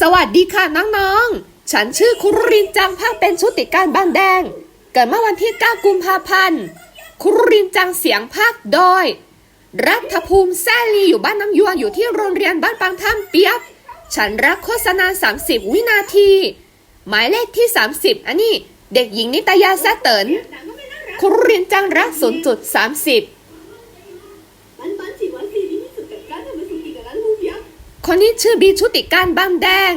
สวัสดีค่ะน้องๆ ฉันชื่อคุรินจังภาคเป็นชุติการบานแดง เกิดเมื่อวันที่ 9 กุมภาพันธ์ คุรินจังเสียงภาคโดย รัฐภูมิแซลีอยู่บ้านน้ำยวงอยู่ที่โรงเรียนบ้านปังท่ามเปียบ ฉันรักโฆษณา 30 วินาที หมายเลขที่ 30 อันนี้เด็กหญิงนิตยาแซเตินคุรินจังรัก 0.30 คนนี้ชื่อบีชุติการบางแดง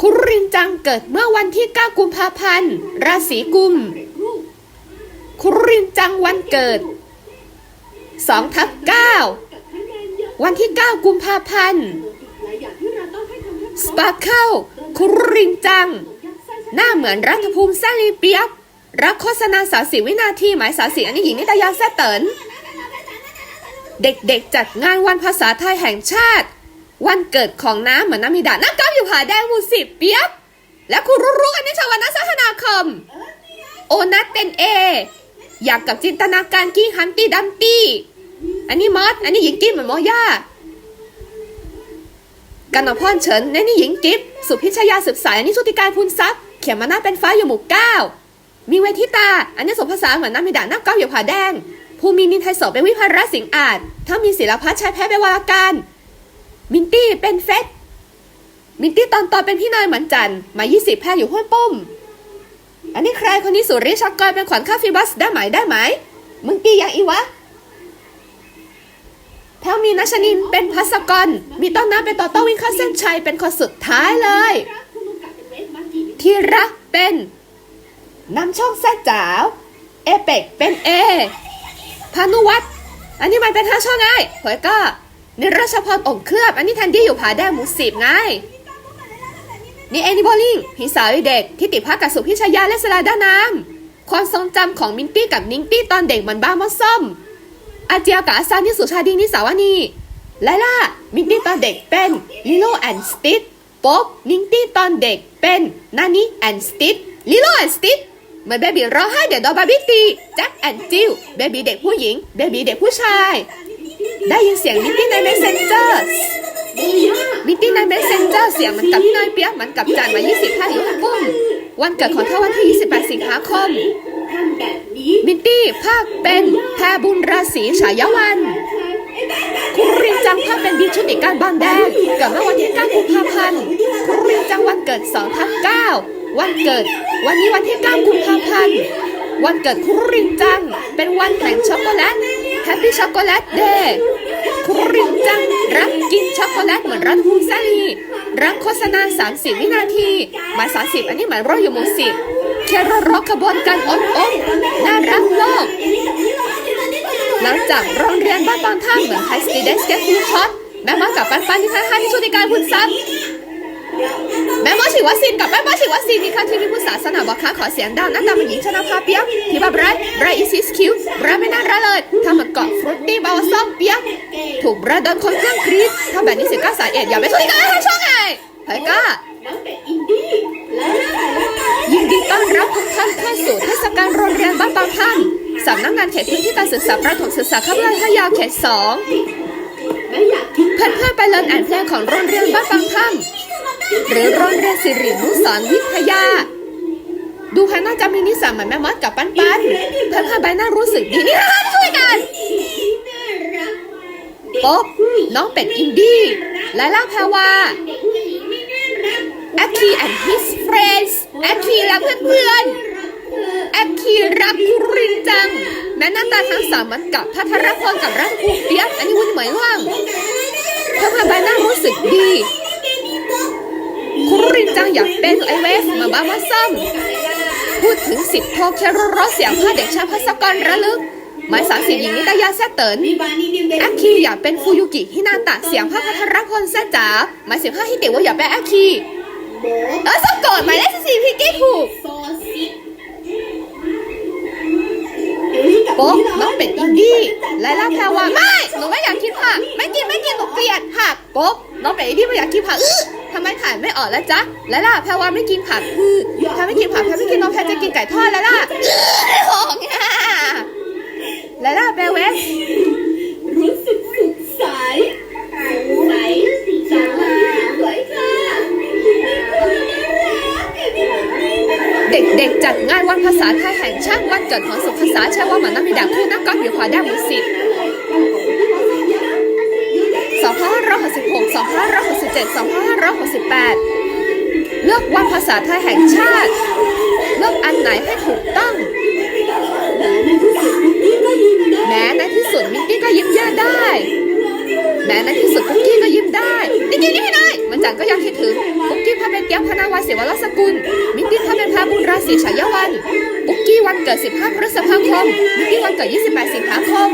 คุรินจังเกิดเมื่อวันที่ 9 กุมภาพันธ์ ราศีกุม คุรินจังวันเกิด2ทับ9วันที่ 9 กุมภาพันธ์หลาเราต้องให้ทำเรียบสปาร์เคิลคุรินจัง หน้าเหมือนรัฐภูมิแซลีเปียบรักโฆษณาสาสิวินาทีหมายสาสิอันนี้หญิงนิตยาแซเติน เด็กๆจัดงานวันภาษาไทยแห่งชาติ วันเกิดของน้ำเหมือนน้ำมิดาน้ำก้าวอยู่ผาแดงหมู่สิบเปียบ และคุณรู้รู้อันนี้ชาวนาสัฒนาคม โอนัทเป็นเอ อยากกับจินตนาการกี้ฮันตี้ดัมตี้ อันนี้มอสอันนี้หญิงกิ๊บเหมือนโมย่ากันอพรเฉินอันนี้หญิงกิ๊บสุพิชยาสืบสายอันนี้ชุติการพูนซับเขียนมาหน้าเป็นฟ้าอยู่หมู่เก้ามีเวทิตา อันนี้สมภาษาเหมือนน้ำมิดาน้ำก้าวอยู่ผาแดง ภูมินินไทยโสเป็นวิภาระสิงอาจถ้ามีศิลพัฒน์ชายแพ้เป็นวรการ มินตี้เป็นเฟสมินตี้ตอนตอนเป็นพี่นายเหมือนจันหมายี่สิบแพ้อยู่ห้วยปุ้ม อันนี้ใครคนนี้สุริชักกอยเป็นขวัญข้าฟิบัสได้ไหมได้ไหม มึงตีอย่างอีวะแพลมีนัชนินเป็นพัสกร มีต้นน้ำเป็นต่อต้อวิ่งเข้าเส้นชัยเป็นคนสุดท้ายเลย ที่รักเป็นนำช่องแซ่จ๋าวเอเปกเป็นเอ พานุวัตรอันนี้มันเป็นห้าช่องไงเผยก็นิรัชพรองค์เคลือบ อันนี้แทนดี้อยู่ผาแดงหมูสิบไง นี่แอนนี่บอลลิงพี่สาวเด็กที่ติดภาคกับสุพิชยาและสลาด้าน้ำความทรงจำของมินตี้กับนิงตี้ตอนเด็กเหมือนบ้ามอส้ม อาเจียกับอาซานี่สุชาดีนิสาวานีไลล่า มินตี้ตอนเด็กเป็นลิโลแอนด์สติทป๊อบนิงตี้ตอนเด็กเป็นนานี่แอนด์สติทลิโลแอนด์สติท มือนเบบีร้องไห้เดี๋ยวโดนบาร์บี้ตีแจ็คแอนด์จิลเบบีเด็กผู้หญิง เบบีเด็กผู้ชาย ได้ยินเสียงมินตี้ใน messenger มินตี้ใน messenger เสียงมือนกับพี่น้อยเปียกมือนกับจันมา20ห้ายุคปุ้มวันเกิดของเธอวันที่ 28 สิงหาคม มินตี้ภาคเป็นแพรบุญราศีฉายวัน คุณรินจังภาคเป็นบีชุติการบางแดงเกิดเมื่อวันที่ 9 กุมภาพันธ์คุณรินจังวันเกิด 2 ทับ9 วันเกิด วันนี้วันที่ 9 กุมภาพันธ์วันเกิดคุณรินจัง เป็นวันแห่งช็อกโกแลตแฮปปี้ช็อกโกแลตเดย์คุณรินจังรักกินช็อกโกแลตเหมือนรัฐภูมิแซลีรักโฆษณา 30 วินาทีหมาย 30 อันนี้หมายรออยู่หมู่สิบแค่รอรอกระบวนการอ้นอ้นน่ารักโลกหลังจากโรงเรียนบ้านบางท่าเหมือนไฮสตีเดสเกตฟูช็อตแม่มอกับปันปันที่ท่าท่าที่ช่วยในการพุนซับ แม่มอฉีดวัคซีนกับแม่มอฉีดวัคซีนมีค่าที่มีผู้ศาสนาบอกค้าขอเสียงดังหน้าตาเป็นหญิงชนะภาเปียกที่บ้าไรไรอีซิสคิวไรไม่น่ารักเลยทำเหมือนเกาะฟรุตตี้บาวซ่อมเปียกถูกไรท์โดนคนเครื่องกรีดถ้าแบบนี้สิก้าสายเอ็ดอย่าไปช่วยกันให้ช่องไงเฮ้ยก้ายินดีต้อนรับทุกท่านเข้าสู่เทศกาลโรงเรียนบ้านบางท่านสำนักงานเขตพื้นที่การศึกษาประถมศึกษาข้ามไร่ท่ายาวเขตสองเพื่อนเพื่อนๆไปเรียนอ่านเพลงของโรงเรียนบ้านบางท่าน หรือโรงเรียนสิรินุสรณ์วิทยา ดูภายนอกจะมีนิสัยเหมือนแม่มดกับปันปันพื่อนเพื่อนๆใบหน้ารู้สึกดีนี่นะคะช่วยกันป๊อบน้องเป็ดอินดี้ไละล่าแพรวาเด็กผู้หญิงไม่น่าแอคคี and his friends แอคคีและเพื่อนเพื่อนๆแอคคีรักคุรินจังแม้หน้าตาทั้งสามเหมือนกับพัทรพลกับรัฐภูเปียกอันนี้วุ่นเหมยว่างเพื่อนเพื่อนๆใบหน้ารู้สึกดี รินจังอยากเป็นไอเวฟมาบ้ามาซ้ำพูดถึงสิบโทแคโรรอเสียงพ่อเด็กชายพัสกรระลึก หมายสามสิบหญิงนิตยาแซเตินมีบานี่เดียวเด็กแอคคีอยากเป็นฟูยุกิฮินาตะเสียงพ่อพัทรพลแซจ๋าหมายสิบห้าฮิติว่าอยากเป็นแอคคีโบเออสะกดหมายเลขสี่พี่กี้ถูกโป๊กน้องเป็ดอินดี้ไลล่าแพรวาไม่หนูไม่อยากกินผักไม่กินไม่กินหนูเกลียดผักโป๊กน้องเป็ดอินดี้ไม่อยากกินผักอื้อ ทำไมขายไม่ออกแล้วจ๊ะแล้วล่ะแพรวาไม่กินผักแพรไม่กินผักแพรไม่กินนมแพรจะกินไก่ทอดแล้วล่ะของอะแล้วล่ะเบลเวสรู้สึกสุขใสายสาวาสวยค่ะเด็กๆจัดง่ายวันภาษาไทยแห่งชาติวันเกิดของสุภาษาใช่ว่ามันน้ำมีดัาคู่นักกอล์ฟอยู่ขวาด้านมุสิ 2566 2567 2568 เลือกวันภาษาไทยแห่งชาติ เลือกอันไหนให้ถูกต้อง แม้ในที่สุดมิกกี้ก็ยิ้มแย้ได้ แม้ในที่สุดปุ๊กกี้ก็ยิ้มได้นิกกี้นี่ไม่ได้มันจังก็ยังคิดถึงปุ๊กกี้พาเป็นเตี้ยพนาวัยเสวรสกุล มิกกี้พาเป็นพาบุญราศีฉายวันปุ๊กกี้วันเกิด 15 พฤษภาคมมิกกี้วันเกิด 28 สิงหาคม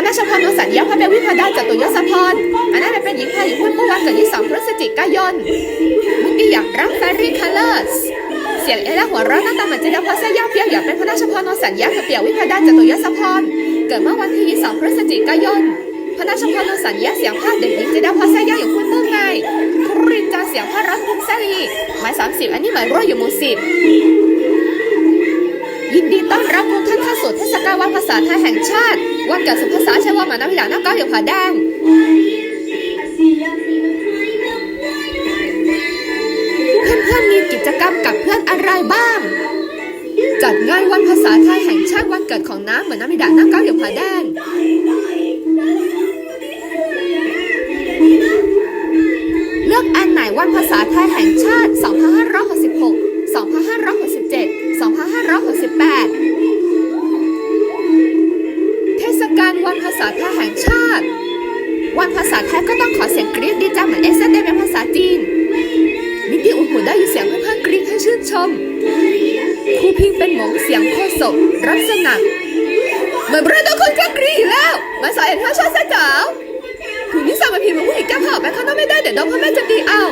พระราชพรนสัญญาพระเป็นวิพาดาจตุยศพรอันนั้นเป็นหญิงไทยพุ่นเมื่อวันเกิด22พฤศจิกายนมิกกี้อยากรักแฟรี่คัลเลอร์สเสียงเอล่าหัวเราะหน้าตาเหมือนเจดาพอเซย่าเปียวอยากเป็นพระราชพรนสัญญากับเปียววิพาดาจตุยศพรเกิดเมื่อวันที่22พฤศจิกายนพระราชพรนสัญญาเสียงภาคเด็กหญิงเจดาพอเซย่าอยู่พุ่นเมื่อไงครินจาเสียงภาครัฐพุงซาลีหมาย30 อันนี้หมายรั่วอยู่หมู่สิบยินดีต้อนรับทุกท่านเข้าสู่เทศกาลวันภาษาไทยแห่งชาติ วันกิดสุภาษาเชยว่ามานาวิลาหน้าก้าวอยู่ผาแดงเพื่อนๆมีกิจกรรมกับเพื่อนอะไรบ้าง จัดงานวันภาษาไทยแห่งชาติวันเกิดของน้ำเหมือนน้ำมิดาหน้าก้าวอยู่ผาแดงเลือกอันไหนวันภาษาไทยแห่งชาติ 2566 2567 2568 กรี๊ดดีจังเหมือนเอสเซนได้เป็นภาษาจีนมิกกี้อุ่นหูได้ยินเสียงเพื่อนๆกรี๊ดให้ชื่นชมครูพิงเป็นหมงเสียงโคศกรับสนับเหมือนเราทุกคนก็กรี๊ดอยู่แล้วมาสายเอ็นข้าชาติเจ้าคืนนี้สามาพิมพ์มาผู้หญิงแก้ผ้าไปข้างนอกไม่ได้เดี๋ยวน้องพ่อแม่จะตีเอา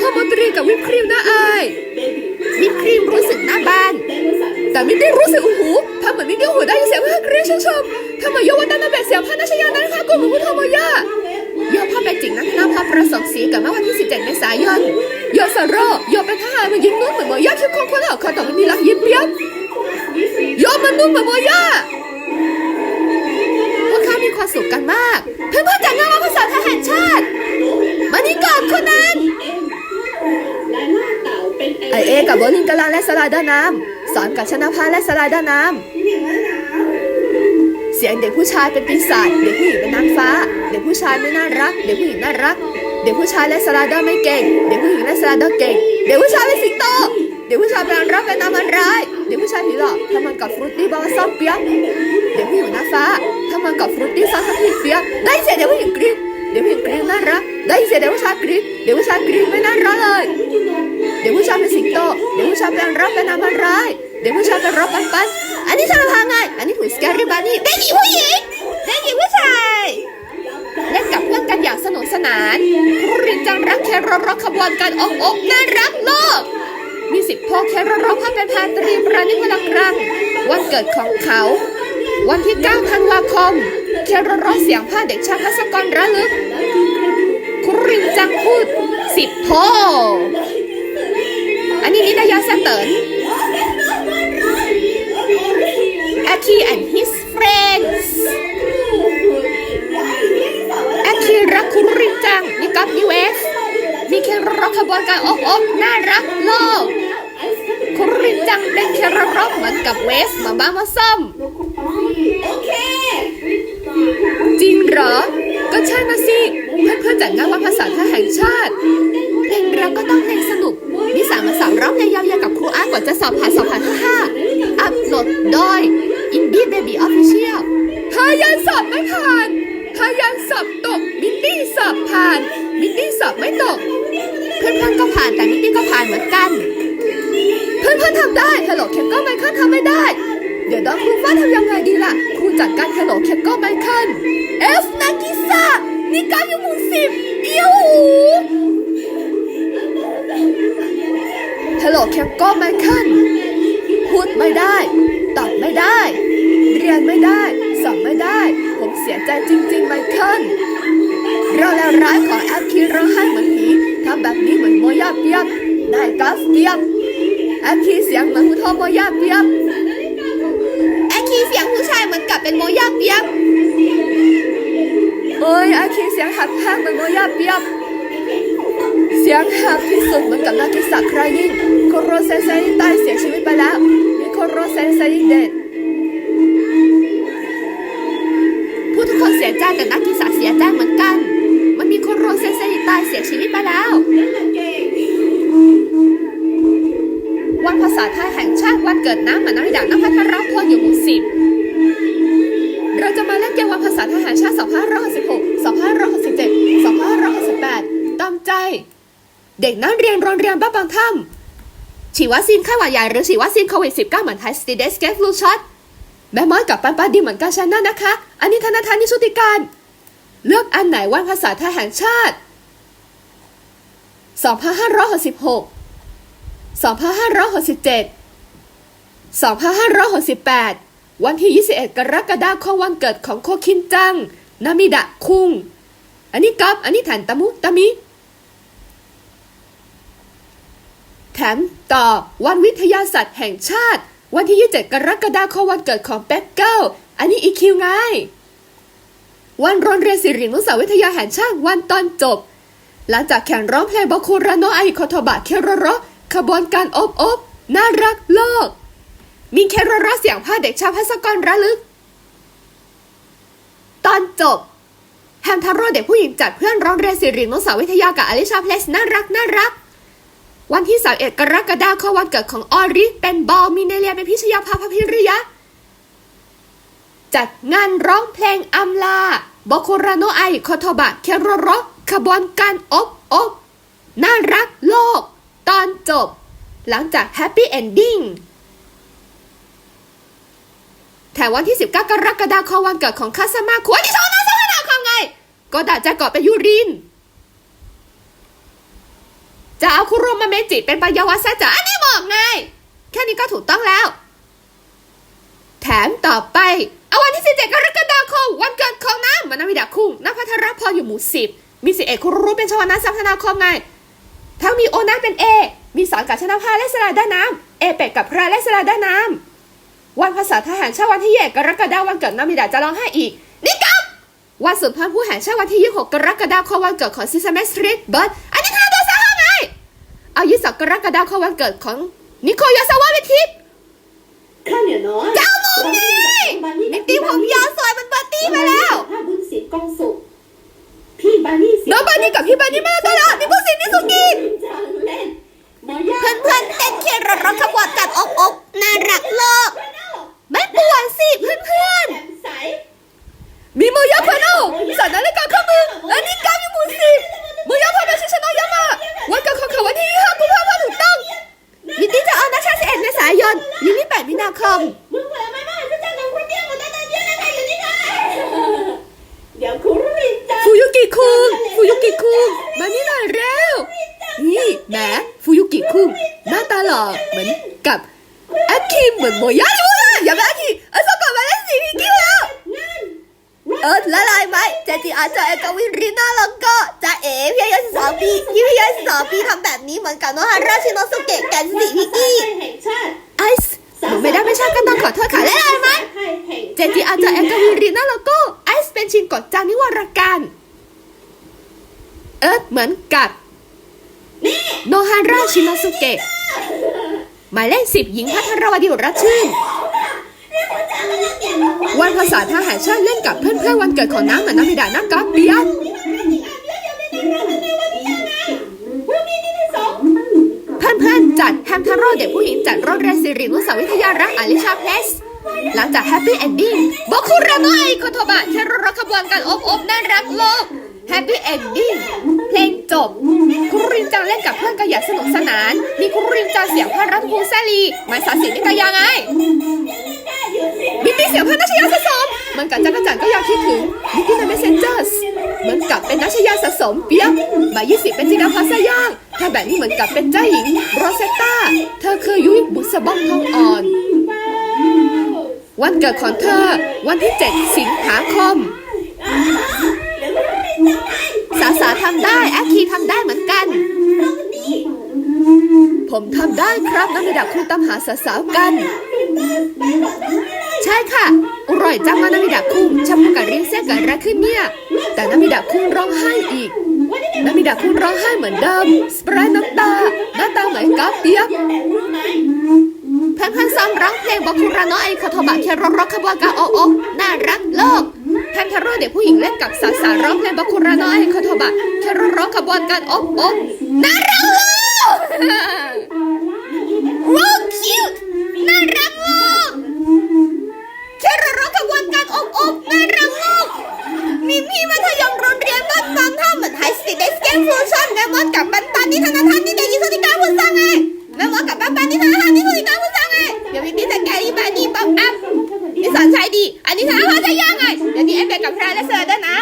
พ่อมนตรีกับวิปครีมน่าอายวิปครีมรู้สึกหน้าบ้าน แต่มิกกี้รู้สึกอู้หูทำเหมือนมิกกี้หูได้ยินเสียงเพื่อนกรี๊ดชื่นชมทำไมโยวันนั้นเป็นเสียงพานาชยานั้นค่ะกูเหมือนพุทธมยา เป็นจิงนักนาพาประสงค์ศรีกับเมื่อวันที่ 17 เมษายนโยสโรโยเป็นทหารมันยิ้มนุ่มเหมือนโมย่าคิดคงคนเรอเขาต่มันมีรักยิ้มเปี้ยมโยมันนุ่มเหมือนโมย่าพวกเขามีความสุขกันมาก เพื่อนๆจัดงานวันภาษาไทยแห่งชาติมานี่ก่อนคนนั้นไอเอกับโบลิงกำลังและสไลเดอร์น้ำสอนกับชนะพาและสไลเดอร์น้ำเสียงเด็กผู้ชายเป็นปีศาจเด็กผู้หญิงเป็นนางฟ้า เด็กผู้ชายไม่น่ารัก เด็กผู้หญิงน่ารัก เด็กผู้ชายและสลเดอร์ไม่เก่ง เด็กผู้หญิงและสลเดอร์เก่ง เด็กผู้ชายเป็นสิงโต เด็กผู้ชายเป็นรักเป็นนางมันร้าย เด็กผู้ชายผีหลอกทำมันกับฟรุตตี้บอลซ่อมเปียกเด็กผู้หญิงหน้าฟ้าทำมันกับฟรุตตี้ซอสทับทิมเปียกได้เสียเด็กผู้หญิงกรี๊ดเด็กผู้หญิงกรี๊ดน่ารัก ได้เสียเด็กผู้ชายกรี๊ดเด็กผู้ชายกรี๊ดไม่น่ารักเลย เด็กผู้ชายเป็นสิงโต เด็กผู้ชายเป็นรับเป็นนางมันร้าย เด็กผู้ชายเป็นรับปันปันอันนี้ชาลพาไง อันนี้ถุยสแกรี่บานี่เด็กหญิงผู้หญิงเด็กหญิงผู้ชาย กับเพื่อนกันอย่างสนุกสนานครูรินจังรักแครอทขบวนการอกอกน่ารักโลก มีสิทธิ์พ่อแครอทพักเป็นพาตรีปราณิพลังรังวันเกิดของเขา วันที่ 9 ธันวาคม แครอทเสียงผ้าเด็กชายพัสกรระลึกครูรินจังพูดสิบโทอันนี้นิตยาสเติร์น Aki and his friends คคีรักคุรินจังนี่กับนิเวสมีแค่รอทขบวนการอกอกน่ารักโลกคุรินจังเป็นแค่รอทเหมือนกับเวสมาบ้ามาซ่อมโอเคจริงเหรอ ก็ใช่นะสิ เพื่อนๆจัดงานวันภาษาไทยแห่งชาติเพลงเรักก็ต้องเพลงสนุกนิสามาสาวร้องในยาวๆกับครูอาร์ตก่อนจะสอบผ่าน2055อัพโหลดโดย Indie Baby Official เธอยังสอบไม่ผ่านเธอยังสอบ ตกมิตตี้สอบผ่าน มิตตี้สอบไม่ตก เพื่อนๆก็ผ่านแต่มิตตี้ก็ผ่านเหมือนกัน เพื่อนๆทำได้ฮัลโหลเคก็ไมเคิลทำไม่ได้ เดี๋ยวน้องครูฟ้าทำยังไงดีล่ะ ครูจัดการฮัลโหลเคก็ไมเคิลเอฟนากิซานี่ก้าอยู่หมู่สิบเอียวหูฮัลโหลเคก็ไมเคิลพูดไม่ได้ตอบไม่ได้ เรียนไม่ได้สอบไม่ได้ ผมเสียใจจริงๆไมเคิลเราแล้วร้ายของแอปคีร้องไห้เหมือนผีทำแบบนี้เหมือนโมยาเปียบได้กราฟเปียบแอปคีเสียงเหมือนผู้ทอโมยาเปียบแอปคีเสียงผู้ชายเหมือนกับเป็นโมยาเปียบเอ้ยแอปคีเสียงหัดแพงเหมือนโมยาเปียบเสียงหักที่สุดเหมือนกับนากิสะครายินโคโรเซนเซที่ตายเสียชีวิตไปแล้วมีโคโรเซนซเดต ตายเสียชีวิตไปแล้วนั่นแหละเก่งวันภาษาไทยแห่งชาติวันเกิดน้ำหมือนน้ำด่างน้ำพัทรพลอยู่หมู่สิบเราจะมาเล่นเกมวันภาษาไทยแห่งชาติ2566 2567 2568 ตามใจ เด็กนักเรียนโรงเรียนบ้านบางถ้ำฉีดวัคซีนไข้หวัดใหญ่หรือฉีดวัคซีนโควิด -19 เหมือนไทยสตีเดสเกฟลูช็อตแม่ม้อยกับปันปันดีเหมือนกันชนะนะคะ อันนี้ธนาธานนิชุติการ เลือกอันไหนวันภาษาไทยแห่งชาติ 2566 2567 2568 วันที่ 21 กรกฎาคมวันเกิดของโคคินจัง นามิดะคุง อันนี้กับอันนี้แถนตะมุตะมิแถมต่อวันวิทยาศาสตร์แห่งชาติ วันที่ 27 กรกฎาคมวันเกิดของเป็กเกิลอันนี้อีคิวไง วันโรงเรียนสิรินุสาวิทยาแห่งชาติวันตอนจบ หลังจากแข่งร้องเพลงบาคูราโนไอคโทบะเคโรโรขบวนการอบอบน่ารักโลก มีเคโรโรเสียงพาเด็กชาวพัสกรระลึก ตอนจบแฮมทาโร่เด็กผู้หญิงจัดเพื่อนร้องเรียนสิรินุสาวิทยากับอลิชาเพลสน่ารักน่ารัก วันที่31กรกฎาคมวันเกิดของออริ เป็นบอลมีเนเลียเป็นพิชยาภาพพิริยะ จัดงานร้องเพลงอำลาบโคราโนไอคโทบะ เคโรโร ขบวนการอบอบน่ารักโลก ตอนจบ หลังจากแฮปปี้เอนดิ้งแถมวันที่ 19 กรกฎาคมวันเกิดของคาสมาคุวันที่ชอบนะสวนาคมไง ก็ดาจะเกาะเป็นยูริน จะเอาคุโรมาเมจิเป็นปายาวาซะจะอันนี้บอกไง แค่นี้ก็ถูกต้องแล้ว แถมต่อไป เอาวันที่ 17 กรกฎาคมวันเกิดของน้ำมันามิดาคุงนภัทรพรอยู่หมู่สิบ มีสิเอกคุรุเป็นชวนาสัมพนาคมไงทั้งมีโอนาเป็นเอ มีสอนกับชนะพาและสลาด้านน้ำเอเป็ดกับพระและสลาด้านน้ำวันภาษาทหารชาติวันที่เกรกฎาคมวันเกิดนามิดาจะร้องไห้อีกนี่กับวันสุนทรผู้แห่งชาติวันที่26กรกฎาคมวันเกิดของซิสเมสตรีทเบิร์ดอันนี้ทาตัวสาหาไงเอา22กรกฎาคมวันเกิดของนิโคยาซาวะเวทิปข้าเหนียวน้อยเจ้ามุกนี่นิกตี้ผมยาวสวยมันปาร์ตี้ไปแล้วถ้าบุญศิลป์กองสุข พี่บานี่เสียน้องบานี่กับพี่บานี่มาตลอดมีผู้สินนิสุกิจังเล่นหมอย่าเพื่อนเพื่อนๆเต้นเคียนรถรถขบวนกันอกอกน่ารักโลกไม่ปวดสิเพื่อนเพื่อนแจ่มใสๆมีมือยาพโนสันนาฬิกาข้อมืออันนี้กามีมูสิมือยาพโนชิชโนยามาวันเกิดของเขาวันที่5กุมภาพันธ์ถูกต้องยินดีจะเอานะชา11เมษายนยินดี8มีนาคมมึงเปิดไม่มาจะจ้างกับคนเดี ฟูยุกิคุงฟูยุกิคุงมานี่หน่อยเร็ว นี่แหมฟูยุกิคุงหน้าตาหล่อเหมือนกับอาคิเหมือนโมยะเลยว่ะอย่าไปอาคิเออสกอตมาเล่นสีพิงกี้แล้วนั่นเออละลายไหมเจจิอาจจะเอกวินรีน่าแล้วก็จะเอ๋พี่อายุสิบสองปีพี่อายุสิบสองปีทำแบบนี้เหมือนกับโนฮาราชิโนสุเกะแกนสีพิงกี้แห่งชาติไอซ์ หนูไม่ได้ไม่ชอบกันต้องขอโทษค่ะละลายไหมเจจิอาจจะเอกวินรีน่าแล้วก็ไอซ์เป็นชินกดจานิวรการเอิร์ธเหมือนกับโนฮาราชิโนสุเกะหมายเลขสิบหญิงพัทรวดีรัชชื่นวันภาษาทหารชาติเล่นกับเพื่อนๆวันเกิดของน้ำเหมือนน้ำมิดาน้ำก๊อฟเบียร์ิงจัดรงเรียนสิรินุสาวิทยารักษ์อลิชาเพลสหลังจากแฮปปี้เอนดิ้งบอกคุระโนไอโคโทบะแค่รถขบวนการอบอบน่ารักโลกแฮปปี้เอนดิ้งเพลงจบ คุรินจังเล่นกับเพื่อนก็อย่างสนุกสนาน มีคุรินจังเสียงพารัตภูแซลีหมายสาสินิกายาไงบิตตี้เสียงพานัชยาสะสมเหมือนกับจักรจันทร์ก็ยังคิดถึงบิตตี้ในเมสเซนเจอร์สเหมือนกับเป็นนัชยาสะสมเปียกบายยี่สิบเป็นจินาพาสย่าง ถ้าแบบนี้เหมือนกับเป็นเจ้าหญิงโรเซตตาเธอคือยุ้ยบุษบองทองอ่อน วันเกิดของเธอวันที่ 7 สิงหาคม สาสาทำได้แอคคีทำได้เหมือนกัน ผมทำได้ครับน้ำมิดาคุณตามหาสาวๆกัน ใช่ค่ะ อร่อยจังมานามิดาคุงชาบูกับเรียงเส้นกิดอะไรขึ้นเนี่ย แต่นามิดาคุ้งร้องไห้อีก นามิดาคุณร้องไห้เหมือนเดิมสเปรย์น้ำตาหน้าตาเหมือนกราฟเปียกแพื่อนซ้อมร้องเพลงบอกคุระน้อไอโคโทบะเคโรโรขบวนกาโอโอบน่ารักโลกแพนทาโร่เด็กผู้หญิงเล่นกับสาวสาวร้องเพลงบอกคุระน้อไอโคโทบะเคโรโรขบวนการโอโอบน่ารักโลก ว้าวคิวน่ารักโลกเคโรโรขบวนการโอบอบน่ารักโลกมีพี่มัธยมโรงเรียนบ้านฟังท่าเหมือนไฮ สตีเดสเกมฟูชั่นแม่มดกับบันตันนิทานทานนี่เด็กยิงสติการพูดสั่งไงแม่มดกับบันตันนิทานทานนี่สติการพูดสั่งไงเดี๋ยวมีพี่แต่แกอีบานี่ป๊อปอัพนี่สอนใช้ดี อันนี้ธนาคาจะยากไงเดี๋ยวนี้เอฟเบกับแพรและเสือด้วยนะ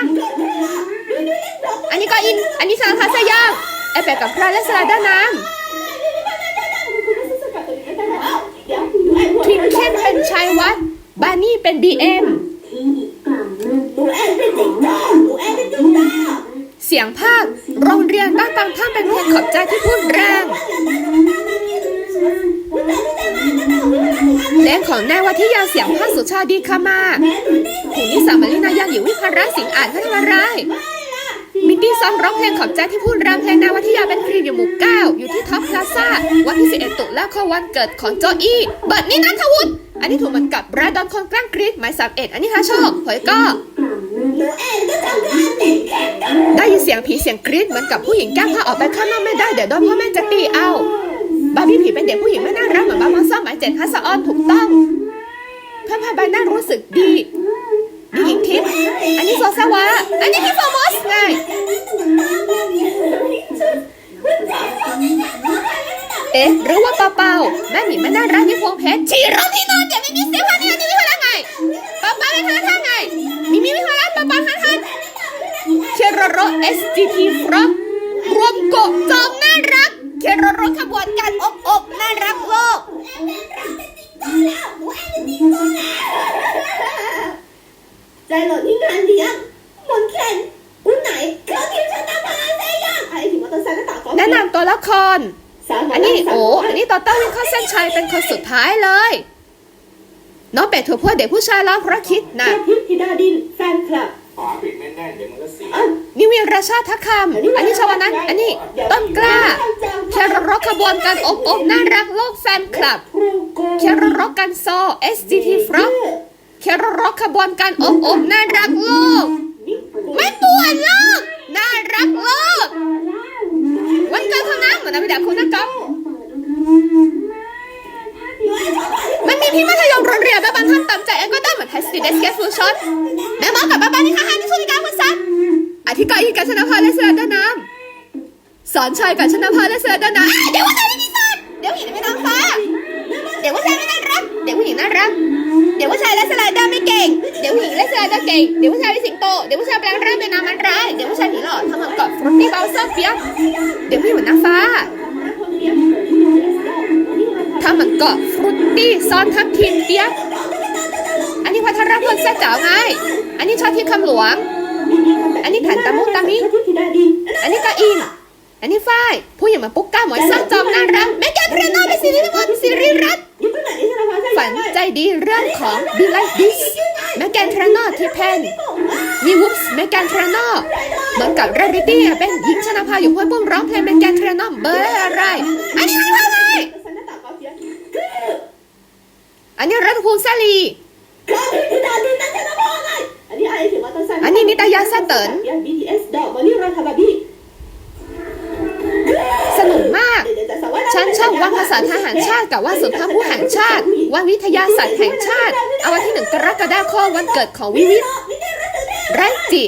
อันนี้ก็อิน อันนี้ธนาคาจะยากเอฟเบกับแพรและเสือด้วยนะทริงเคนเป็นชายวัดบานี่เป็นบีเอ็ม ขอบใจที่พูดแรงเพลงของนายวัทยาเสียงภาคสุชาดีคามาถึงนิสามลินายังอยู่วิภารสิงอ่านเขาทำอะไรมิตตี้ซ้อมร้องเพลงขอบใจที่พูดแรงเพลงนายวัทยาเป็นครีมอยู่หมู่เก้าอยู่ที่ท็อปพลาซ่าวันที่11ตุลาคมวันเกิดของโจอี้เบิร์ดนี่นัทวุฒิอันนี้ถูกเหมือนกับแบรดอนคนกล้างกรีดหมายสามเอ็ดอันนี้ฮะชอบหอยก็ ได้ยินเสียงผีเสียงกรี๊ดเหมือนกับผู้หญิงแกล้งพาออกไปข้างนอกไม่ได้เดี๋ยวโดนพ่อแม่จะตีเอาบาร์บี้ผีเป็นเด็กผู้หญิงไม่น่ารักเหมือนบาร์มอนซ่อมหมายเจ็ดฮัสซออนถูกต้อง เพื่อนพาใบหน้ารู้สึกดีดีหญิงทิพย์อันนี้โซซาวะอันนี้ฮิโฟมอสไงเอ๊ะหรือว่าเปาเปาแม่หมีไม่น่ารักที่พวงเพชรฉี่รถที่นอนเดี๋ยวไม่มีเสียงพันนี่อันนี้ไม่พลังไงเปาเปาไม่พลังท่าไง SGT ครับรวมกบจอมน่ารักเขียนรถขบวนการอบอบน่ารักโลกใจหลดที่งานเลี้ยงมนแคนอุ้นไหนเครื่องทีมชาติพลังได้ยังอะไรถึงมตอร์ไซค์ก็ต่อก่แนะนำตัวละคร อันนี้โอ้อันนี้ต่อเต้าวิ่งข้อเส้นชัยเป็นคนสุดท้ายเลยน้องเป็ดถั่วพวกเด็กผู้ชายร้องเพราะคิดนะพิธิดาดินแฟนคลับ แน่นๆเดี๋ยวมันก็เสียอะนิวิราชาทักคำอันนี้ชาวนัทอันนี้ต้นกล้าเคโรโรขบวนการอบอบน่ารักโลกแฟนคลับครูโกเคโรโรกันโซ SGT ฟรอกเคโรโรขบวนการอบอบน่ารักโลก ไม่ปวดโลกน่ารักโลก วันเกิดเขานะเหมือนนวิดาคุณนะก๊อฟมันมีพี่มัธยมโรงเรียนแบบบางท่านตามใจแอนก็ได้เหมือนไทสติเดสเกฟูชอนแม่หมอกับบ้าบ้านี่ค่ะฮันนี่สุนิการคุณซัน อธิการอีกับชนะพาและเสือด้านน้ำสอนชายกับชนะพาและเสือด้านน้ำเดี๋ยวว่าชายไม่มีสอนเดี๋ยวผู้หญิงไม่นางฟ้า เดี๋ยวผู้ชายไม่น่ารัก เดี๋ยวผู้หญิงน่ารัก เดี๋ยวผู้ชายเล่นสไลเดอร์ไม่เก่ง เดี๋ยวผู้หญิงเล่นสไลเดอร์เก่ง เดี๋ยวผู้ชายเป็นสิงโต เดี๋ยวผู้ชายแปลงร่างเป็นน้ำมันร้าย เดี๋ยวผู้ชายผีหลอกทำเหมือนกับฟรุตตี้เบลเซอร์เฟียเดี๋ยวผู้หญิงเหมือนนางฟ้าทำเหมือนกับฟรุตตี้ซ้อนทับทิมเปียกอันนี้พัทรพลแซ่จ๋าไง อันนี้ชอบที่คำหลวง อันนี้แผ่นตะมุตะมิทิพย์ธิดาดินอันนี้ก็อินอันนี้ฝ้ายผู้หญิงเหมาปุ๊กก้าหมวยสร้างจอมน่ารักแม่แกพระนอเป็นสิริมนสิริรัตน์ยุคไหนที่ชนะพาใช่ฝันใจดีเรื่องของ Be Like This แมกแกนทรานอที่เพนมีวุ๊บส์แมกแกนทรานอเหมือนกับเรลิตี้เป็นหญิงชนะพาอยู่ห้วยปุ้มร้องเพลงแมกแกนทรานอเบอร์อะไร อันนี้อะไรอะไรฉันจะตอบกอล์ฟเยอะอันนี้รัตภูมิซาลี อะไรถึงว่าต้องใส่อันนี้นิตยาซาเติน BTS ดอกวันนี้เราทำแบบนี้สนุกมาก ฉันชอบวันภาษาทหารชาติกับวันสุนทรภู่แห่งชาติวันวิทยาศาสตร์แห่งชาติ เอาวันที่หนึ่งกรกฎาคมวันเกิดของวิวิทไรจิ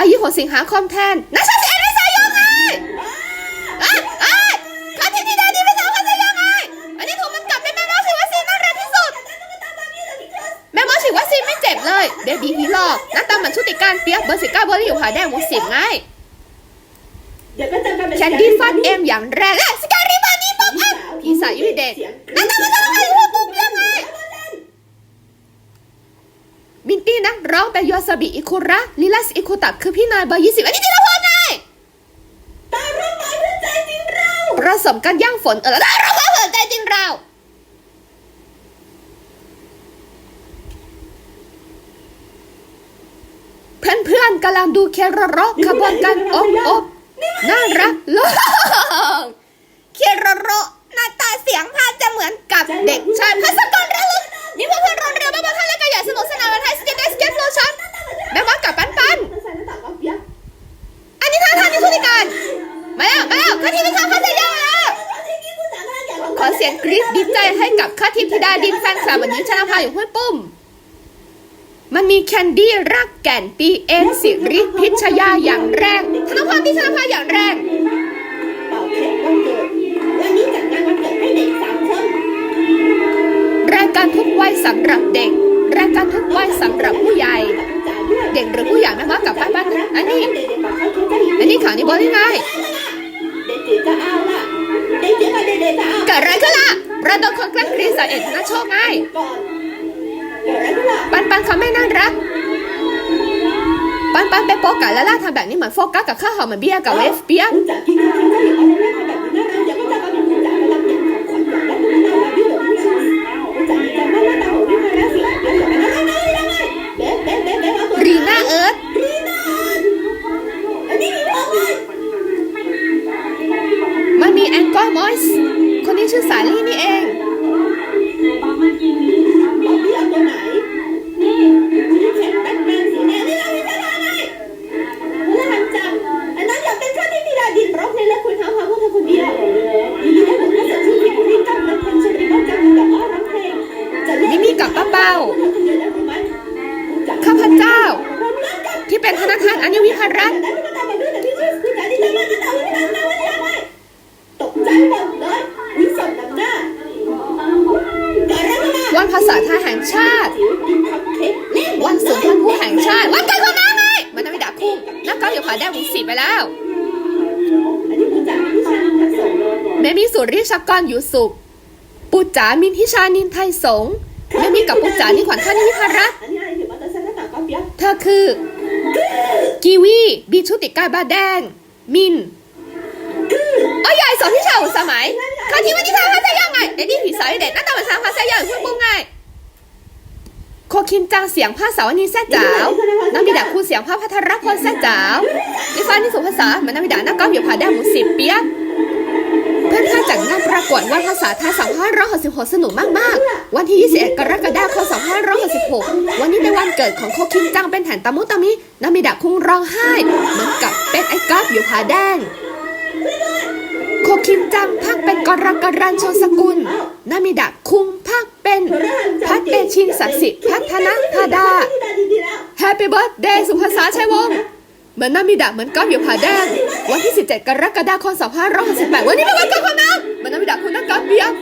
อายุหกสิงหาคมแทนนักช หลอกหน้าตาเหมือนชุติการเปียกเบอร์สิบเก้าเบอร์ที่อยู่ผาแดงหมูสิบไงเดี๋ยวก็จะเป็นแคนดี้ฟัดเอ็มอย่างแรกและสการิบานีป๊อปอัพพี่สายยุยเดชนั่นทำไมต้องให้พวกปุ๊บยังไงมินตี้นักร้องเป็นโยซาบิอิคุระลิลัสอิคุตะคือพี่นายเบอร์ยี่สิบอันนี้จิรพรไงตาร่มไม้เพื่อใจจริงเราผสมกันย่างฝนเออแล้วเราก็เหินใจจริงเรา เพื่อนกำลังดูเคโรโรขบวนการอบอบน่ารักโลกเคโรโรหน้าตาเสียงพานจะเหมือนกับเด็กชายพัสกรระลึกมีเพื่อนๆโรงเรียนบ้าบางท่าและก็อยากสนุกสนานวันไทยสเก็ตสเก็ตโลชันแม่มดกับปันปันใส่หน้าต่างก็เปียกอันนี้ท่าทางนิทุติการมาแล้วมาแล้วข้าทีพิทักษ์พัทยามาแล้วขอเสียงกรี๊ดดีใจให้กับข้าทีมธิดาดินแฟนคลับวันนี้ชนะพาอยู่ห้วยปุ้ม มันมีแคนดี้รักแก่นปีเอ็นสิริพิชยาอย่างแรงธนพรที่ชนพาอย่างแรงเป่าเค้กวันเกิดวันนี้จัดงานวันเกิดให้เด็กสามคนรายการทุกวัยสำหรับเด็ก รายการทุกวัยสำหรับผู้ใหญ่ เด็กหรือผู้ใหญ่แม่มดกับปันปันอันนี้ อันนี้ข่าวนี้บอกได้ไงเด็กจิ๋วจะเอาล่ะเด็กจิ๋วกับเด็กๆจะเอาเกิดอะไรขึ้นล่ะประดมคนกล้งกรีดใส่เอ็ดธนโชคไง ปันปันเขาไม่น่ารัก ปันปันไปโปกัสแล้วล่าทำแบบนี้เหมือนโฟกัสกับข้าวหอมเหมือนเบียร์กับเวฟเปียก สุขปุจจามินทิชานินไทยสงฆ์แม่มีกับปุจจานิขวัญท่านิวิภารัตน์อันนี้อะไรถือว่าตัวเส้นหน้าต่างก็เธอคือ กีวีบีชุติกาบาแดง มินอ๋อใหญ่สอนที่ชาวสมัยคาที่วันนี้ทางพัทยาไงเด็ดดี้ผีสาวเด็ดหน้าตาเหมือนทางพัทยาอยู่พุ่งปุ้งไงโคคินจังเสียงผ้าสาวนีแซ่จ๋าวน้ำบิดาคู่เสียงผ้าพัทรพลแซ่จ๋าวนิฟ้านิสุภาษาเหมือนน้ำบิดาหน้าก้อมอยู่ผาแดงหมูสิบเปียก เพื่อนข้าจัดงานประกวดวันภาษาไทย2566สนุกมากๆ วันที่ 21 กรกฎาคม2566 วันนี้เป็นวันเกิดของโคคินจังเป็นแถนตามุตามินามิดะคุงร้องไห้เหมือนกับเป็นไอ้ก๊อฟอยู่ผาแดงโคคินจังพักเป็นกรกรันโชสกุล นามิดะคุงพักเป็น พัดเตชินศักสิทธิ์พัฒนธาดาแฮปปี้เบิร์ดเดย์สุภาษาชัยวงศ์ เหมือนนามิดะเหมือนก้อมอยู่ผาแดงวันที่ 17 กรกฎาคม2568วันนี้เป็นวันเกิดของน้องเหมือนนามิดะคุณนักกอล์ฟเบียร์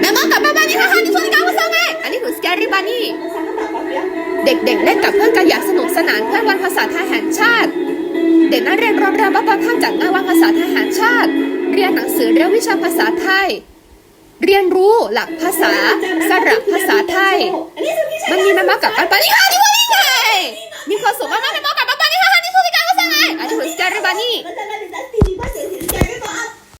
แม่มองกับบ้าบ้านนี่ค่ะนี่ช่วยกันมาเซลไงอันนี้หนูสแกรี่บานี่เด็กๆเล่นกับเพื่อนกันอย่างสนุกสนานเพื่อวันภาษาไทยแห่งชาติ เด็กนักเรียนรงเรียนบ้านบาท่านจัดงานวันภาษาไทยแห่งชาติ เรียนหนังสือเรียนวิชาภาษาไทย เรียนรู้หลักภาษาสระภาษาไทย มันมีแม่มากับปันปันนี่ว่านี่ไง นี่เขาสุงมากๆเลมองกลับมาบ้านนี้ค่ะนี่คือการว่าไงอันนี้คือการบ้านี่